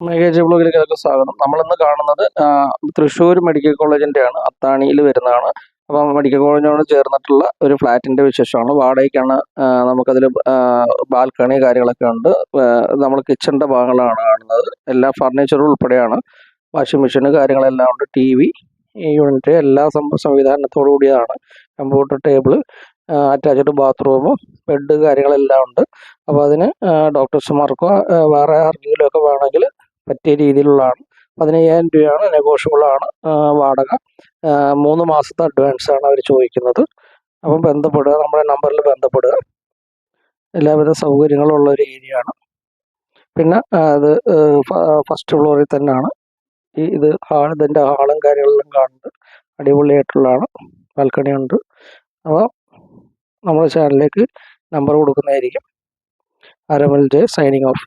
മെഗേജ് ബ്ലോഗിലേക്ക് സ്വാഗതം. നമ്മളിന്ന് കാണുന്നത് തൃശ്ശൂർ മെഡിക്കൽ കോളേജിന്റെയാണ് അത്താണിയിൽ വരുന്നതാണ്. അപ്പം മെഡിക്കൽ കോളേജിനോട് ചേർന്നിട്ടുള്ള ഒരു ഫ്ലാറ്റിന്റെ വിശേഷമാണ്. വാടകയ്ക്കാണ് നമുക്കതിൽ ബാൽക്കണി കാര്യങ്ങളൊക്കെ ഉണ്ട്. നമ്മൾ കിച്ചണിന്റെ ഭാഗങ്ങളാണ് കാണുന്നത്. എല്ലാ ഫർണിച്ചറും ഉൾപ്പെടെയാണ്. വാഷിംഗ് മെഷീൻ കാര്യങ്ങളെല്ലാം ഉണ്ട് ടി വി യൂണിറ്റ് എല്ലാ സംവിധാനത്തോടു കൂടിയതാണ്. Computer table attached bathroom bed കാര്യങ്ങളെല്ലാം ഉണ്ട്. അപ്പോൾ അതിന് ഡോക്ടേഴ്സുമാർക്കോ വേറെ ആർക്കെങ്കിലും ഒക്കെ വേണമെങ്കിൽ പറ്റിയ രീതിയിലുള്ളതാണ്. പതിനയ്യായിരം രൂപയാണ് നെഗോഷ്യബിളാണ് വാടക. മൂന്ന് മാസത്തെ അഡ്വാൻസ് ആണ് അവർ ചോദിക്കുന്നത്. അപ്പം ബന്ധപ്പെടുക നമ്മുടെ നമ്പറിൽ ബന്ധപ്പെടുക. എല്ലാവിധ സൗകര്യങ്ങളും ഉള്ള ഒരു ഏരിയയാണ്. പിന്നെ അത് ഫസ്റ്റ് ഫ്ലോറിൽ തന്നെയാണ് ഈ ഇത് ഹാൾ ഇതിന്റെ ഹാളും കാര്യങ്ങളെല്ലാം കാണുന്നത്. അടിപൊളിയായിട്ടുള്ളതാണ്. ബാൽക്കണി ഉണ്ട് അപ്പോൾ നമ്മുടെ ചാനലിലേക്ക് നമ്പർ കൊടുക്കുന്നതായിരിക്കും. അരമൽ ജെ സൈനിങ് ഓഫ്